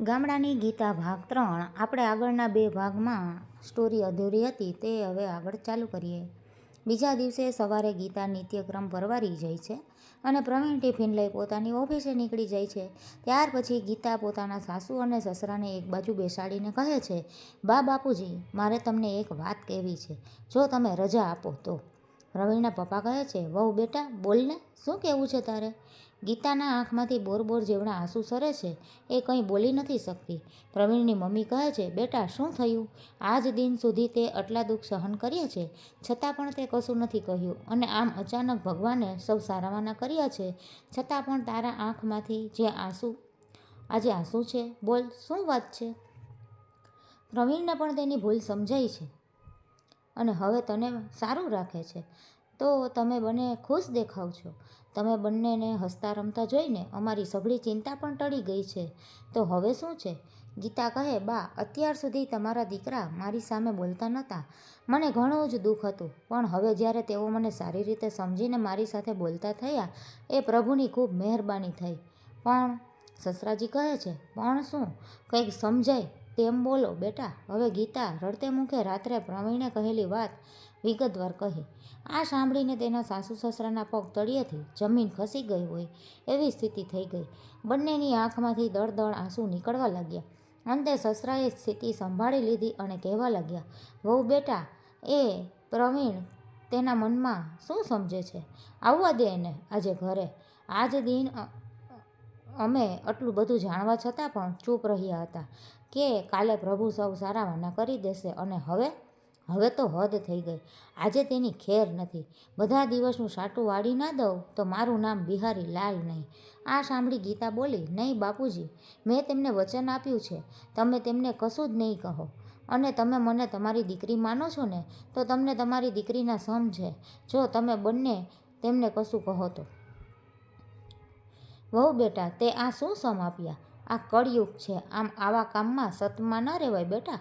ગામડાની ગીતા ભાગ ત્રણ. આપણે આગળના બે ભાગમાં સ્ટોરી અધૂરી હતી, તે હવે આગળ ચાલુ કરીએ. બીજા દિવસે સવારે ગીતા નિત્યક્રમ પરવારી જાય છે અને પ્રવીણ ટિફિન લઈ પોતાની ઓફિસે નીકળી જાય છે. ત્યાર પછી ગીતા પોતાના સાસુ અને સસરાને એક બાજુ બેસાડીને કહે છે, બા બાપુજી, મારે તમને એક વાત કહેવી છે. જો તમે રજા આપો તો. પ્રવીણના પપ્પા કહે છે, વહુ બેટા બોલને શું કહેવું છે તારે? ગીતાના આંખમાંથી બોર બોર જેવડા આંસુ સરે છે એ કંઈ બોલી નથી શકતી. પ્રવીણની મમ્મી કહે છે, બેટા, શું થયું? આજ દિન સુધી તે આટલા દુઃખ સહન કર્યા છે? છતાં પણ તે કશું નથી કહ્યું. અને આમ અચાનક ભગવાને સૌ સારાવાના કર્યા છે. છતાં પણ તારા આંખમાંથી જે આંસુ આજે આંસુ છે, બોલ, શું વાત છે? પ્રવીણને પણ તેની ભૂલ સમજાઈ છે અને હવે તને સારું રાખે છે. તો તમે બંને ખુશ દેખાવ છો. તમે બંનેને હસતા રમતા જોઈને અમારી સઘળી ચિંતા પણ ટળી ગઈ છે. તો હવે શું છે? ગીતા કહે, બા, અત્યાર સુધી તમારા દીકરા મારી સામે બોલતા નહોતા મને ઘણું જ દુઃખ હતું, પણ હવે જ્યારે તેઓ મને સારી રીતે સમજીને મારી સાથે બોલતા થયા, એ પ્રભુની ખૂબ મહેરબાની થઈ. પણ, સસરાજી કહે છે, પણ શું? કંઈક સમજાય તેમ બોલો, બેટા. હવે ગીતા રડતે મુખે રાત્રે પ્રવીણે કહેલી વાત વિગતવાર કહી. આ સાંભળીને તેના સાસુ સસરાના પગ તળિયેથી જમીન ખસી ગઈ હોય એવી સ્થિતિ થઈ ગઈ. બંનેની આંખમાંથી દળ દળ આંસુ નીકળવા લાગ્યા. અંતે સસરાએ સ્થિતિ સંભાળી લીધી અને કહેવા લાગ્યા, વહુ, બેટા, એ પ્રવીણ તેના મનમાં શું સમજે છે? આવવા દે એને આજે ઘરે. આજ દિન અમે આટલું બધું જાણવા છતાં પણ ચૂપ રહ્યા હતા કે કાલે પ્રભુ સૌ સારા વાના કરી દેશે અને હવે? હવે તો હદ થઈ ગઈ. આજે તેની ખેર નથી. બધા દિવસનું સાટું વાળી ના દઉં તો મારું નામ બિહારી લાલ નહીં. આ સાંભળી ગીતા બોલી, નહીં બાપુજી, મેં તેમને વચન આપ્યું છે. તમે તેમને કશું જ નહીં કહો. અને તમે મને તમારી દીકરી માનો છો ને, તો તમને તમારી દીકરીના સમ છે. જો તમે બંને તેમને કશું કહો તો. વહુ બેટા, તે આ શું સમ આપ્યા આ કળયુગ છે, આમ આવા કામમાં સતમાં ન રહેવાય બેટા.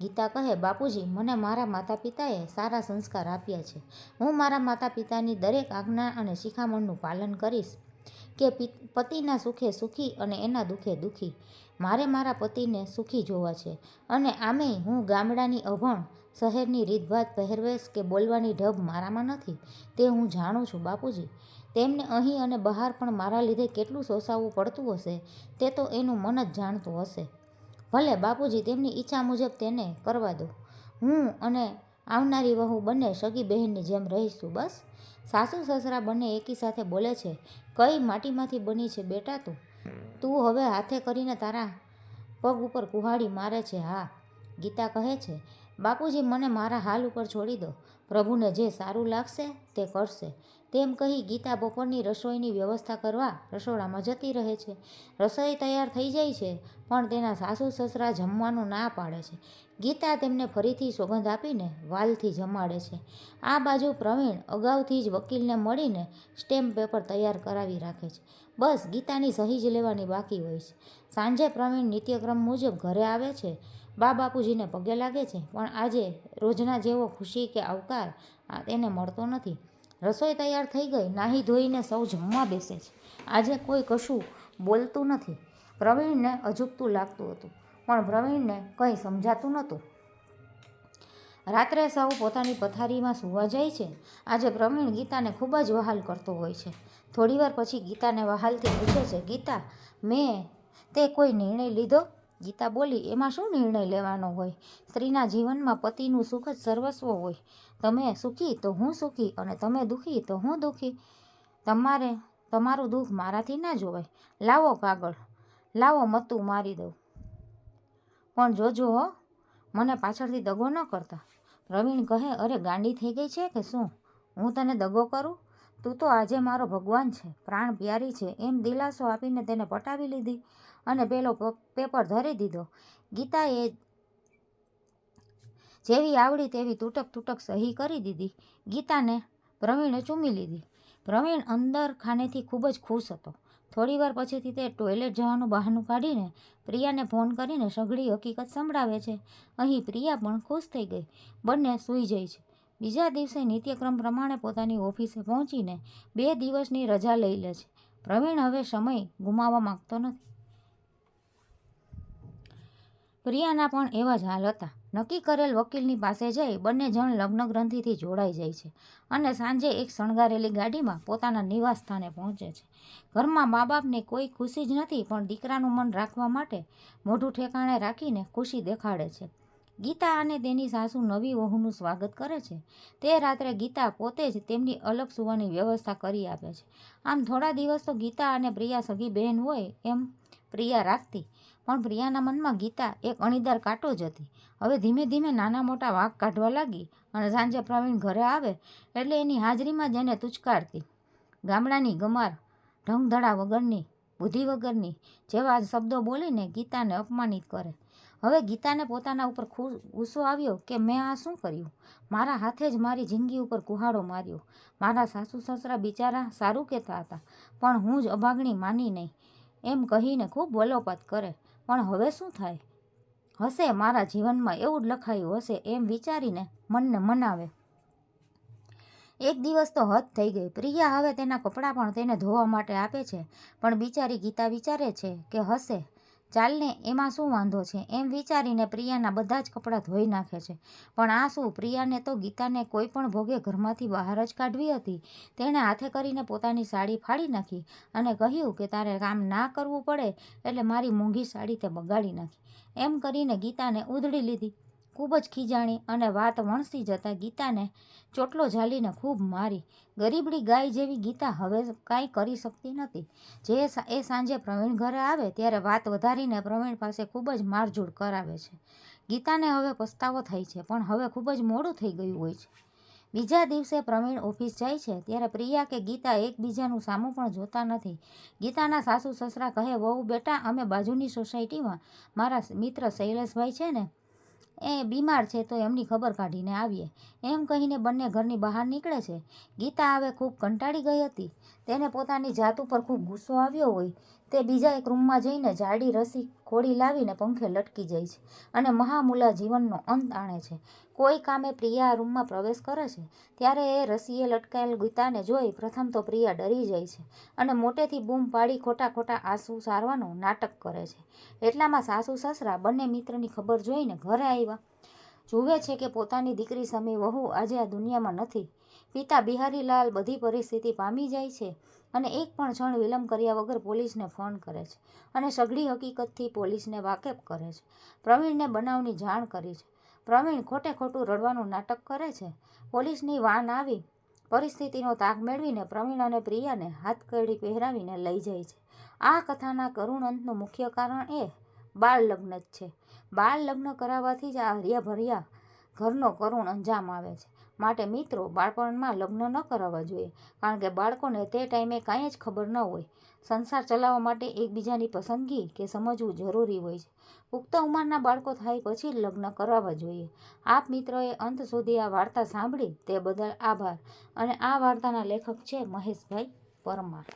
ગીતા કહે, બાપુજી, મને મારા માતા પિતાએ સારા સંસ્કાર આપ્યા છે. હું મારા માતા પિતાની દરેક આજ્ઞા અને શિખામણનું પાલન કરીશ કે પતિના સુખે સુખી અને એના દુઃખે દુઃખી. મારે મારા પતિને સુખી જોવા છે અને આમેય હું ગામડાની અભણ શહેરની રીતભાત પહેરવેશ કે બોલવાની ઢબ મારામાં નથી, તે હું જાણું છું, બાપુજી. તેમને અહીં અને બહાર પણ મારા લીધે કેટલું સોસાવવું પડતું હશે, તે તો એનું મન જ જાણતું હશે. ભલે, બાપુજી, તેમની ઈચ્છા મુજબ તેને કરવા દો. હું અને આવનારી વહુ બંને સગી બહેનની જેમ રહીશું, બસ. સાસુ સસરા બંને એકી સાથે બોલે છે, કઈ માટીમાંથી બની છે બેટા તું? તું હવે હાથે કરીને તારા પગ ઉપર કુહાડી મારે છે, હા. ગીતા કહે છે બાપુજી, મને મારા હાલ ઉપર છોડી દો. પ્રભુને જે સારું લાગશે તે કરશે. તેમ કહી ગીતા બપોરની રસોઈની વ્યવસ્થા કરવા રસોડામાં જતી રહે છે. રસોઈ તૈયાર થઈ જાય છે, પણ તેના સાસુ સસરા જમવાનું ના પાડે છે. ગીતા તેમને ફરીથી સોગંધ આપીને વાલથી જમાડે છે. આ બાજુ પ્રવીણ અગાઉથી જ વકીલને મળીને સ્ટેમ્પ પેપર તૈયાર કરાવી રાખે છે. બસ ગીતાની સહી જ લેવાની બાકી હોય છે. સાંજે પ્રવીણ નિત્યક્રમ મુજબ ઘરે આવે છે. બા બાપુજીને પગે લાગે છે, પણ આજે રોજના જેવો ખુશી કે આવકાર તેને મળતો નથી. રસોઈ તૈયાર થઈ ગઈ, નાહી ધોઈને સૌ જમવા બેસે છે. આજે કોઈ કશું બોલતું નથી. પ્રવીણને અજુકતું લાગતું હતું, પણ પ્રવીણને કંઈ સમજાતું નહોતું. રાત્રે સૌ પોતાની પથારીમાં સૂવા જાય છે. આજે પ્રવીણ ગીતાને ખૂબ જ વહાલ કરતો હોય છે. થોડીવાર પછી ગીતાને વહાલથી પૂછે છે, ગીતા, મેં તે કોઈ નિર્ણય લીધો? ગીતા બોલી, એમાં શું નિર્ણય લેવાનો હોય? સ્ત્રીના જીવનમાં પતિનું સુખ જ સર્વસ્વ હોય. તમે સુખી તો હું સુખી અને તમે દુઃખી તો હું દુઃખી. તમારે, તમારું દુઃખ મારાથી ના જોવાય. લાવો કાગળ. લાવો મતું મારી દઉં. પણ જોજો હો, મને પાછળથી દગો ન કરતા. પ્રવીણ કહે, અરે, ગાંડી થઈ ગઈ છે કે શું? હું તને દગો કરું? તું તો આજે મારો ભગવાન છે. પ્રાણ પ્યારી છે. એમ દિલાસો આપીને તેને પટાવી લીધી. અને પેલો પેપર ધરી દીધો. ગીતાએ જેવી આવડી તેવી તૂટક તૂટક સહી કરી દીધી. ગીતાને પ્રવીણે ચૂમી લીધી. પ્રવીણ અંદર ખાનેથી ખૂબ જ ખુશ હતો. થોડીવાર પછીથી તે ટોયલેટ જવાનું બહાનું કાઢીને પ્રિયાને ફોન કરીને સઘળી હકીકત સંભળાવે છે. અહીં પ્રિયા પણ ખુશ થઈ ગઈ. બંને સૂઈ જાય છે. બીજા દિવસે નિત્યક્રમ પ્રમાણે પોતાની ઓફિસે પહોંચીને બે દિવસની રજા લઈ લે છે. પ્રવીણ હવે સમય ગુમાવવા માગતો નથી. પ્રિયાના પણ એવા જ હાલ હતા. નક્કી કરેલ વકીલની પાસે જઈ બંને જણ લગ્ન ગ્રંથિથી જોડાઈ જાય છે અને સાંજે એક શણગારેલી ગાડીમાં પોતાના નિવાસ સ્થાને પહોંચે છે. ઘરમાં મા બાપને કોઈ ખુશી જ નથી, પણ દીકરાનું મન રાખવા માટે મોઢું ઠેકાણે રાખીને ખુશી દેખાડે છે. ગીતા અને તેની સાસુ નવી વહુનું સ્વાગત કરે છે. તે રાત્રે ગીતા પોતે જ તેમની અલગ સુવાની વ્યવસ્થા કરી આપે છે. આમ થોડા દિવસ તો ગીતા અને પ્રિયા સગી બહેન હોય એમ પ્રિયા રાખતી. પણ પ્રિયાના મનમાં ગીતા એક અણીદાર કાંટો જ હતી. હવે ધીમે ધીમે નાના મોટા વાંક કાઢવા લાગી અને સાંજે પ્રવીણ ઘરે આવે એટલે એની હાજરીમાં જ એને તુચકારતી. ગામડાની ગમાર, ઢંગધડા વગરની, બુદ્ધિ વગરની જેવા શબ્દો બોલીને ગીતાને અપમાનિત કરે. હવે ગીતાને પોતાના ઉપર ગુસ્સો આવ્યો કે મેં આ શું કર્યું? મારા હાથે જ મારી જિંદગી ઉપર કુહાડો માર્યો. મારા સાસુ સસરા બિચારા સારું કહેતા હતા, પણ હું જ અભાગણી માની નહીં. એમ કહીને ખૂબ બોલોપત કરે. પણ હવે શું થાય? હશે મારા જીવનમાં એવું જ લખાયું હશે એમ વિચારીને મનને મનાવે. એક દિવસ તો હદ થઈ ગઈ. પ્રિયા હવે તેના કપડાં પણ તેને ધોવા માટે આપે છે, પણ બિચારી ગીતા વિચારે છે કે હશે ચાલને એમાં શું વાંધો છે? એમ વિચારીને પ્રિયાના બધા જ કપડાં ધોઈ નાખે છે. પણ આ શું? પ્રિયાને તો ગીતાને કોઈ પણ ભોગે ઘરમાંથી બહાર જ કાઢવી હતી. તેણે હાથે કરીને પોતાની સાડી ફાડી નાખી અને કહ્યું કે તારે કામ ના કરવું પડે એટલે મારી મોંઘી સાડી તે બગાડી નાખી. એમ કરીને ગીતાને ઉધડી લીધી. ખૂબ જ ખીજાણી અને વાત વણસી જતાં ગીતાને ચોટલો ઝાલીને ખૂબ મારી. ગરીબડી ગાય જેવી ગીતા હવે કાંઈ કરી શકતી નથી. જે એ સાંજે પ્રવીણ ઘરે આવે ત્યારે વાત વધારીને પ્રવીણ પાસે ખૂબ જ મારઝૂડ કરાવે છે. ગીતાને હવે પસ્તાવો થાય છે, પણ હવે ખૂબ જ મોડું થઈ ગયું હોય છે. બીજા દિવસે પ્રવીણ ઓફિસ જાય છે ત્યારે પ્રિયા કે ગીતા એકબીજાનું સામું પણ જોતા નથી. ગીતાના સાસુ સસરા કહે, વહુ બેટા, અમે બાજુની સોસાયટીમાં મારા મિત્ર શૈલેષભાઈ છે ને એ બીમાર છે તો એમની ખબર કાઢીને આવીએ. એમ કહીને બંને ઘરની બહાર નીકળે છે. ગીતા હવે ખૂબ કંટાળી ગઈ હતી. તેને પોતાની જાત ઉપર ખૂબ ગુસ્સો આવ્યો હોય તે બીજા એક રૂમમાં જઈને જાડી રસી ખોડી લાવીને પંખે લટકી જાય છે અને મહામૂલા જીવનનો અંત આણે છે. કોઈ કામે પ્રિયા આ રૂમમાં પ્રવેશ કરે છે, ત્યારે એ રસીએ લટકાયેલ ગીતાને જોઈ પ્રથમ તો પ્રિયા ડરી જાય છે અને મોટેથી બૂમ પાડી ખોટા ખોટા આંસુ સારવાનું નાટક કરે છે. એટલામાં સાસુ સસરા બંને મિત્રની ખબર જોઈને ઘરે આવ્યા. જુએ છે કે પોતાની દીકરી સમી વહુ આજે આ દુનિયામાં નથી. પિતા બિહારીલાલ બધી પરિસ્થિતિ પામી જાય છે. અને એક પણ ક્ષણ વિલંબ કર્યા વગર પોલીસને ફોન કરે છે અને સઘળી હકીકતથી પોલીસને વાકેફ કરે છે. પ્રવીણને બનાવની જાણ કરી છે. પ્રવીણ ખોટે ખોટું રડવાનું નાટક કરે છે. પોલીસની વાન આવી પરિસ્થિતિનો તાગ મેળવીને પ્રવીણ અને પ્રિયાને હાથકડી પહેરાવીને લઈ જાય છે. આ કથાના કરુણ અંતનું મુખ્ય કારણ એ બાળ લગ્ન જ છે. બાળ લગ્ન કરાવવાથી જ આ હર્યાભર્યા ઘરનો કરુણ અંજામ આવે છે. માટે મિત્રો બાળપણમાં લગ્ન ન કરાવવા જોઈએ, કારણ કે બાળકોને તે ટાઈમે કાંઈ જ ખબર ન હોય. સંસાર ચલાવવા માટે એકબીજાની પસંદગી કે સમજવું જરૂરી હોય છે. પુખ્ત ઉંમરના બાળકો થાય પછી જ લગ્ન કરાવવા જોઈએ. આપ મિત્રોએ અંત સુધી આ વાર્તા સાંભળી તે બદલ આભાર. અને આ વાર્તાના લેખક છે મહેશભાઈ પરમાર.